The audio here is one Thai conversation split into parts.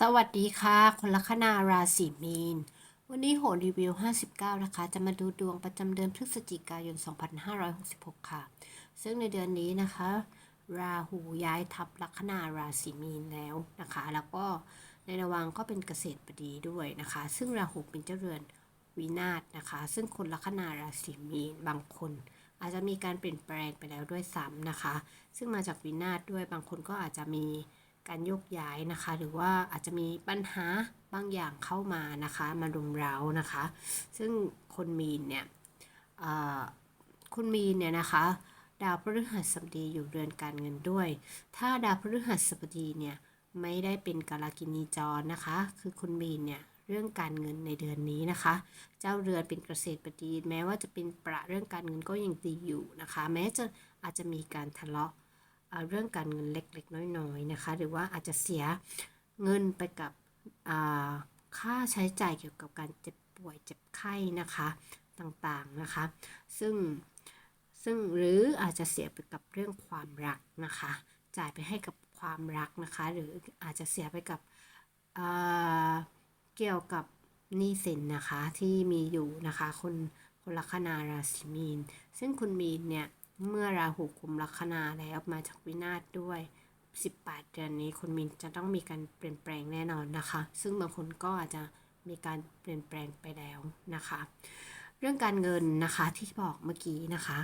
สวัสดีค่ะ คนลัคนาราศีมีน วันนี้โหนรีวิว 59 นะคะ จะมาดูดวงประจำเดือนพฤศจิกายน 2566 ค่ะ ซึ่งในเดือนนี้นะคะ ราหูย้ายทับลัคนาราศีมีนแล้วนะคะ แล้วก็ในระว่างก็เป็นเกษตรบดีด้วยนะคะ ซึ่งราหูเป็นเจ้าเรือนวินาศนะคะ ซึ่งคนลัคนาราศีมีนบางคนอาจจะมีการเปลี่ยนแปลงไปแล้วด้วยซ้ำนะคะ ซึ่งมาจากวินาศด้วยบางคนก็อาจจะมี การโยกย้ายนะคะ หรือว่าอาจจะมีปัญหาบางอย่างเข้ามานะคะ มารุมเร้านะคะ ซึ่งคนมีนเนี่ยคุณมีนเนี่ยนะคะ ดาวพฤหัสบดีอยู่เรือนการเงินด้วย ถ้าดาวพฤหัสบดีเนี่ยไม่ได้เป็นกาลกินีจรนะคะ คือคุณมีนเนี่ยเรื่องการเงินในเดือนนี้นะคะ เจ้าเรือนเป็นเกษตรบดีแม้ว่าจะเป็นประเรื่องการเงินก็ยังดีอยู่นะคะ แม้จะอาจจะมีการทะเลาะ เรื่องการเงินเล็กๆ น้อยๆนะคะ หรือว่าอาจจะเสียเงินไปกับค่าใช้จ่ายเกี่ยวกับการเจ็บป่วยเจ็บไข้นะคะต่างๆนะคะ ซึ่งซึ่งหรืออาจจะเสียไปกับเรื่องความรักนะคะ จ่ายไปให้กับความรักนะคะ หรืออาจจะเสียไปกับเเกี่ยวกับหนี้สินนะคะที่มีอยู่นะคะคนคนลัคนาราศีมีน ซึ่งคุณมีนเนี่ย เมื่อราหูคุมลัคนาแล้วมาจากวินาศด้วย 18 เดือนนี้คุณมีนจะต้องมีการเปลี่ยนแปลงแน่นอนนะคะ ซึ่งบางคนก็อาจจะมีการเปลี่ยนแปลงไปแล้วนะคะ เรื่องการเงินนะคะที่บอกเมื่อกี้นะคะ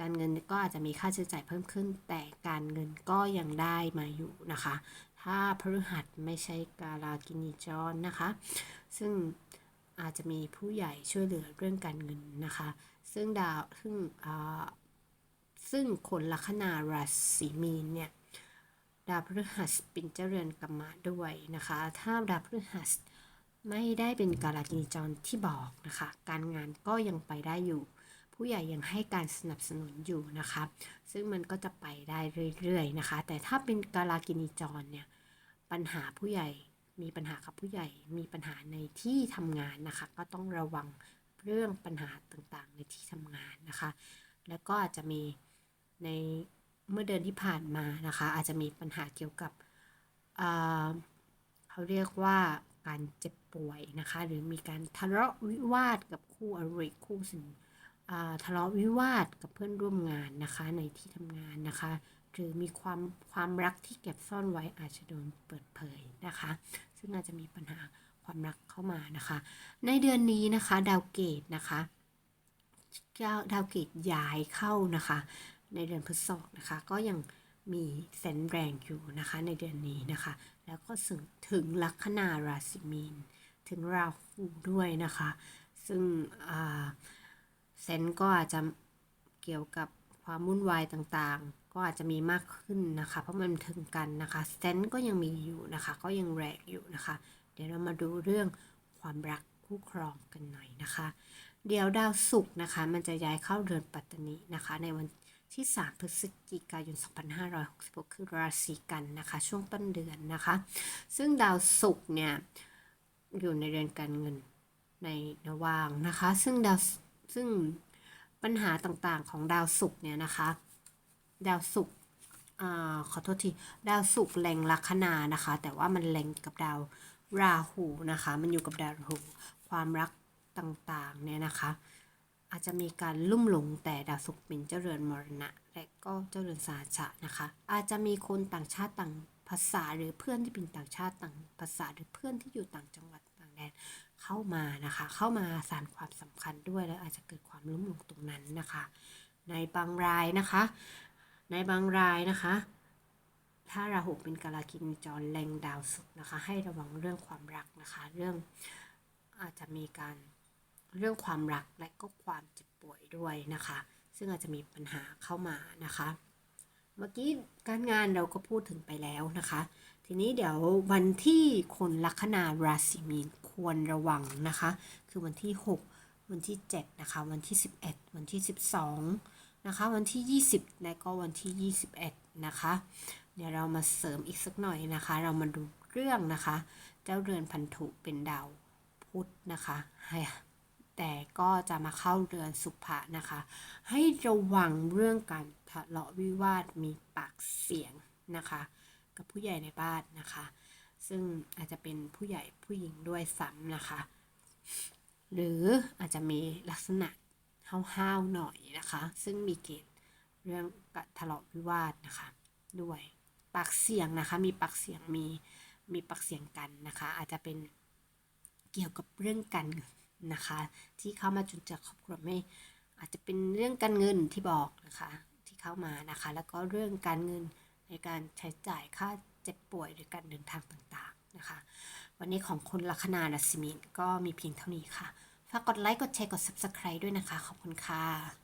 การเงินก็อาจจะมีค่าใช้จ่ายเพิ่มขึ้น แต่การเงินก็ยังได้มาอยู่นะคะ ถ้าพฤหัสไม่ใช่กาลากินีจรนะคะ ซึ่งอาจจะมีผู้ใหญ่ช่วยเหลือเรื่องการเงินนะคะ ซึ่งดาวซึ่งอ่า ซึ่งคนลัคนาราศีมีนเนี่ยดาวพฤหัสเป็นเจรือนกรรมะด้วยนะคะ ถ้าดาวพฤหัสไม่ได้เป็นกาลกินีจรที่บอกนะคะ การงานก็ยังไปได้อยู่ ผู้ใหญ่ยังให้การสนับสนุนอยู่นะคะ ซึ่งมันก็จะไปได้เรื่อยๆนะคะ แต่ถ้าเป็นกาลกินีจรเนี่ยปัญหาผู้ใหญ่มีปัญหากับผู้ใหญ่ มีปัญหาในที่ทำงานนะคะ ก็ต้องระวังเรื่องปัญหาต่างๆ ในที่ทำงานนะคะ แล้วก็อาจจะมี ในเมื่อเดือนที่ผ่านมานะคะ อาจจะมีปัญหาเกี่ยวกับเขาเรียกว่าการเจ็บป่วยนะคะ หรือมีการทะเลาะวิวาทกับคู่อริคู่สินทะเลาะวิวาทกับเพื่อนร่วมงานนะคะ ในที่ทำงานนะคะ หรือมีความความรักที่เก็บซ่อนไว้อาจจะโดนเปิดเผยนะคะ ซึ่งอาจจะมีปัญหาความรักเข้ามานะคะ ในเดือนนี้นะคะ ดาวเกตนะคะดาดาวเกตย้ายเข้านะคะ ในเดือนพฤษภนะคะ ก็ยังมีเซนแรงอยู่นะคะในเดือนนี้นะคะ แล้วก็ถึงถึงลัคนาราศีมีน ถึงราหูด้วยนะคะ ซึ่งเซนก็อาจจะเกี่ยวกับความวุ่นวายต่างๆ ก็อาจจะมีมากขึ้นนะคะ เพราะมันถึงกันนะคะเซนก็ยังมีอยู่นะคะ ก็ยังแรงอยู่นะคะ เดี๋ยวเรามาดูเรื่องความรักคู่ครองกันหน่อยนะคะ เดี๋ยวดาวศุกร์นะคะ มันจะย้ายเข้าเรือนปัตตานินะคะ ในวัน ที่ 3 พฤศจิกายน 2566 คือราศีกันนะคะ ช่วงต้นเดือนนะคะ ซึ่งดาวศุกร์เนี่ยอยู่ในเรือนการเงินในระว่างนะคะ ซึ่งดาวซึ่งปัญหาต่างๆของดาวศุกร์เนี่ยนะคะ ดาวศุกร์อขอโทษที ดาวศุกร์แรงลัคนานะคะ แต่ว่ามันแรงกับดาวราหูนะคะ มันอยู่กับดาวราหูความรักต่างๆเนี่ยนะคะ อาจจะมีการลุ่มหลงแต่ดาวศุกร์เป็นเจรือนมรณะ และก็เจรือนสาชะนะคะ อาจจะมีคนต่างชาติต่างภาษาหรือเพื่อนที่เป็นต่างชาติต่างภาษาหรือเพื่อนที่อยู่ต่างจังหวัดต่างแดนเข้ามานะคะ เข้ามาสานความสำคัญด้วยแล้วอาจจะเกิดความลุ่มหลงตรงนั้นนะคะ ในบางรายนะคะ ในบางรายนะคะ ถ้าราหูเป็นกาลากินจรแรงดาวศุกร์นะคะ ให้ระวังเรื่องความรักนะคะ เรื่องอาจจะมีการ เรื่องความรักและก็ความเจ็บป่วยด้วยนะคะ ซึ่งอาจจะมีปัญหาเข้ามานะคะ เมื่อกี้การงานเราก็พูดถึงไปแล้วนะคะ ทีนี้เดี๋ยววันที่คนลัคนาราศีมีนควรระวังนะคะ คือวันที่ 6 วันที่ 7 นะคะ วันที่ 11 วันที่ 12 นะคะ วันที่ 20 และก็วันที่ 21 นะคะ เดี๋ยวเรามาเสริมอีกสักหน่อยนะคะ เรามาดูเรื่องนะคะ เจ้าเรือนพันธุเป็นดาวพุธนะคะให้ แต่ก็จะมาเข้าเรือนสุภะนะคะ ให้ระวังเรื่องการทะเลาะวิวาทมีปากเสียงนะคะ กับผู้ใหญ่ในบ้านนะคะ ซึ่งอาจจะเป็นผู้ใหญ่ผู้หญิงด้วยซ้ำนะคะ หรืออาจจะมีลักษณะห้าวๆหน่อยนะคะ ซึ่งมีเกณฑ์เรื่องกทะเลาะวิวาทนะคะด้วยปากเสียงนะคะ มีปากเสียงมีมีปากเสียงกันนะคะ อาจจะเป็นเกี่ยวกับเรื่องการเงิน นะคะ ที่เข้ามาจุนเจือครอบครัวไม่อาจจะเป็นเรื่องการเงินที่บอกนะคะที่เข้ามานะคะ แล้วก็เรื่องการเงินในการใช้จ่ายค่าเจ็บป่วยหรือการเดินทางต่างๆนะคะ วันนี้ของคุณลัคนานัสมินก็มีเพียงเท่านี้ค่ะฝากกดไลค์กดแชร์กด Subscribe ด้วยนะคะ ขอบคุณค่ะ